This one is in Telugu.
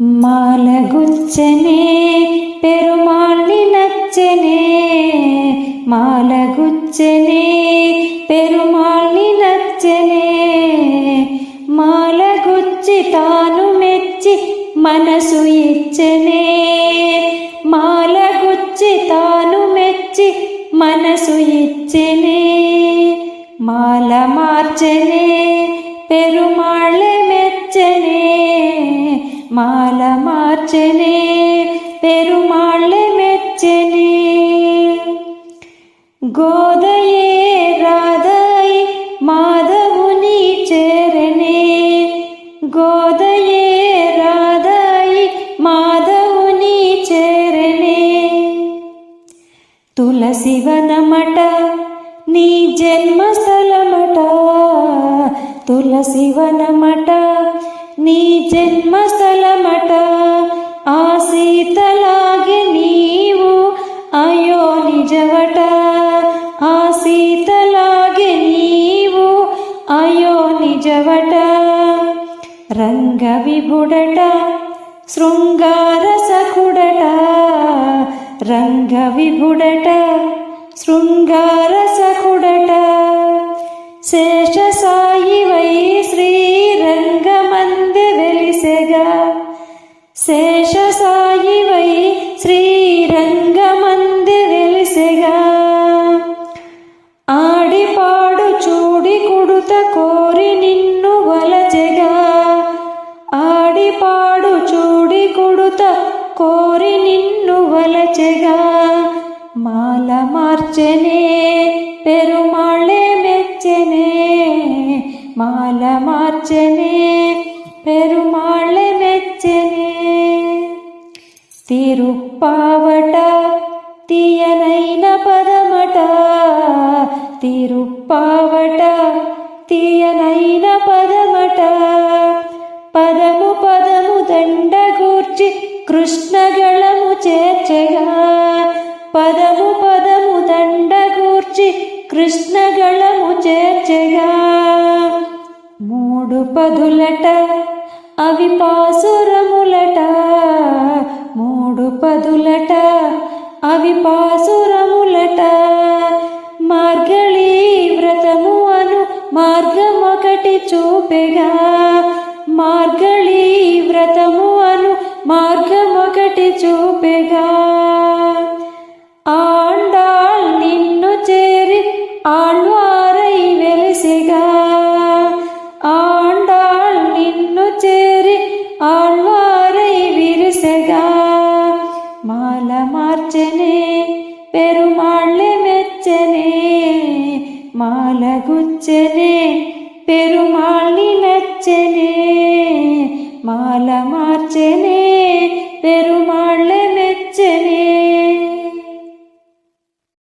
മാലകുച്ചനെ പെരുമാളിനച്ചനെ മാലകുച്ചനെ പെരുമാളിനച്ചനെ മാലകുച്ചി താനു മെച്ചി മനസ്സു ഇച്ചനെ മാലകുച്ചി താനു മെച്ചി മനസ്സു ഇച്ചനെ മാല മാർച്ചനെ പെരുമ మాల మార్చనే పెరుమాళ్ళె మెచ్చనే. గోదయే రాధాయి మాధవుని చేరనే. గోదయే రాధాయి మాధవుని చేరనే. తులసివనమట నీ జన్మస్థలమట. తులసివనమట నీ జన్మస్థలమట ఆ సీతలాగే నీవు అయో నిజవట. ఆ సీతలాగే నీవు అయో నిజవట. రంగ విభుడట శృంగార సఖుడట. రంగ విభుడట శృంగార సఖుడట. శేష శేష వై శ్రీరంగమంది వెలిసెగా ఆడిపాడు చూడి కుడుత కోరి నిన్ను వలచెగా ఆడిపాడు చూడి కుడుత కోరి నిన్ను వలచెగా మాల మార్చనే పెరుమాళ్ళే మెచ్చనే. మాల మార్చనే పెరుమాళ్ళే మెచ్చ తిరుప్పావట తీయనైన పదమట. తిరుప్పావట తీయనైన పదమట. పదము పదము దండగూర్చి కృష్ణగళము చేర్చగా. పదము పదము దండగూర్చి కృష్ణగళము చేర్చగా. మూడు పదులట అవి పాసురములట. పదులట అవి పాసురములట మార్గళీ వ్రతము అను మార్గం ఒకటి చూపెగా. మార్గళీ వ్రతము అను మార్గం ఒకటి చూపెగా. ఆండాళ్ నిన్ను చేరి ఆళ్వారై వెలిసిగా. ఆండాళ్ నిన్ను చేరి ఆళ్వ മാലമാർച്ചനെ പെരുമാളെ മെച്ചനെ മാലകുച്ചനെ പെരുമാളിലച്ചനെ മാലമാർച്ചനെ